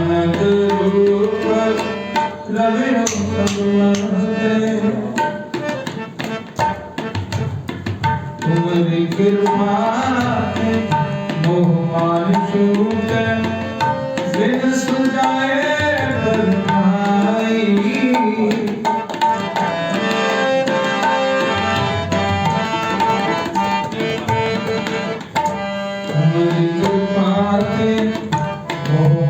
ਨਾਨਕ ਰੂਪ ਰਵਿ ਰੂਪਮ ਮਹਤੇ ਤੁਮਰੀ ਕਿਰਪਾ ਤੇ ਮੋਹ ਮਾਨ ਛੂਟੇ, ਬਿਨ ਸੁਝਾਏ ਪਰਮਾਈ Oh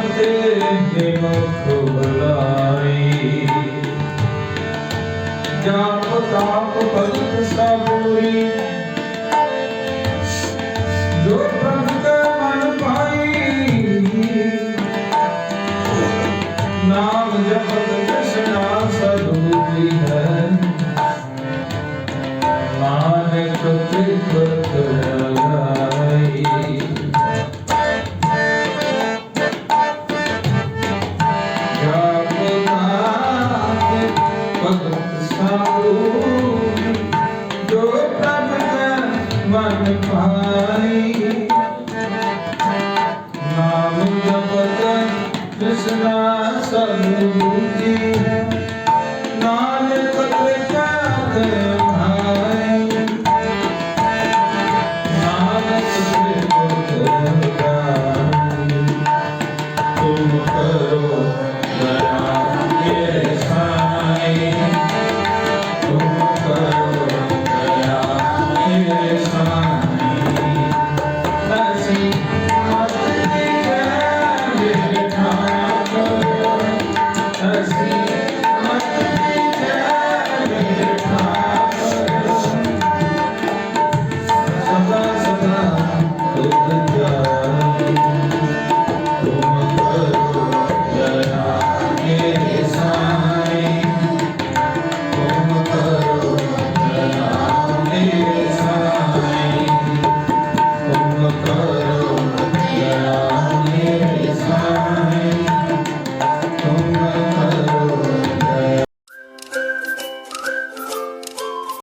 ਤੇ ਮੁਖ ਬੁਲਾਈ ਜਾਪ ਤਾਪ ਭਗਤ ਸਬੂਰੀ ਜੋ ਪ੍ਰਭ ਕੈ ਮਨ ਪਾਈ, ਨਾਮ ਜਪਤ ਕ੍ਰਿਸ਼ਨਾ ਸਦੂਰੀ ਹੈ। ਨਾਨਕ ਤ੍ਰਿਪਤ ਸਰਨ ਬੂਝੀ ਨਾਨਕ ਤੇਰੇ ਚਰਤੇ